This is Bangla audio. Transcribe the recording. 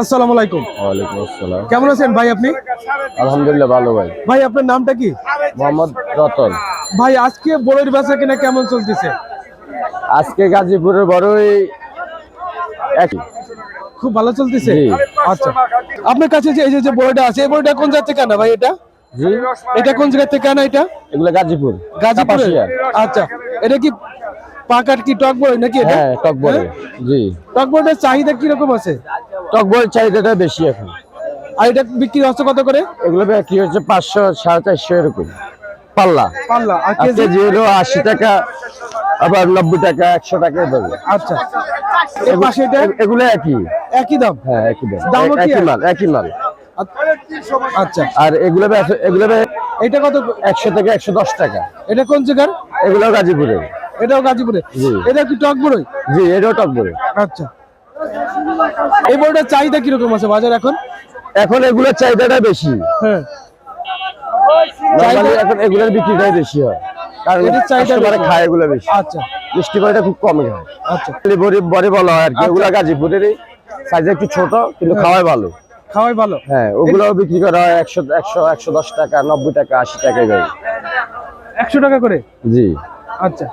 আসসালামু আলাইকুম। ওয়ালাইকুম আসসালাম। কেমন আছেন ভাই আপনি? আলহামদুলিল্লাহ ভালো ভাই। ভাই আপনার নামটা কি? মোহাম্মদ রতন। ভাই আজকে বড়ের বেচা কিনা কেমন চলতেছে? আজকে গাজীপুরের বড়ই একই। খুব ভালো চলতেছে। আচ্ছা। আপনার কাছে যে এই যে বড়টা আছে এই বড়টা কোন জায়গা থেকে আনা ভাই এটা? এটা কোন জায়গা থেকে আনা এটা? এগুলো গাজীপুর। গাজীপুরে। আচ্ছা। এটা কি পাকাট কি টক বড় নাকি এটা? হ্যাঁ টক বড়। জি। টক বড়ের চাহিদা কি রকম আছে? টক বড়ের চাহিদাটা বেশি এখন। আর এটা বিক্রি হচ্ছে কত করে? এগুলো কি হচ্ছে পাঁচশো সাড়ে চারশো এরকম। পাল্লা। পাল্লা। আর কেজি? হলো আশি টাকা আবার নব্বই টাকা একশো টাকা এভাবে আচ্ছা। এগুলো একই। একই দাম? হ্যাঁ একই দাম। দামও কি একই এক? মাল একই মাল। আচ্ছা। আর এগুলো এগুলো এটা কত? একশো থেকে একশো দশ টাকা। এটা কোন জায়গার? এগুলো গাজীপুরের। এটাও গাজীপুরে। এটা কি টক বড়ই জি এটাও টক বড় আচ্ছা। এই বড়টার চাহিদা কীরকম আছে বাজার এখন? এখন এগুলোর চাহিদাটা বেশি। হ্যাঁ। এখন এগুলোর বিক্রিটাই বেশি হয়। কারণ এটার চাহিদা খায় এগুলো বেশি। আচ্ছা। মিষ্টি বড়িটা খুব কম খায়। আচ্ছা। বড়ি বড়ি বলা হয় আর কি। ওগুলো গাজীপুরেরই। সাইজ একটু ছোট কিন্তু খাওয়াই ভালো। খাওয়াই ভালো। হ্যাঁ ওগুলো বিক্রি করা হয় একশো একশো একশো দশ টাকা নব্বই টাকা আশি টাকা একশো টাকা করে? জি। আচ্ছা।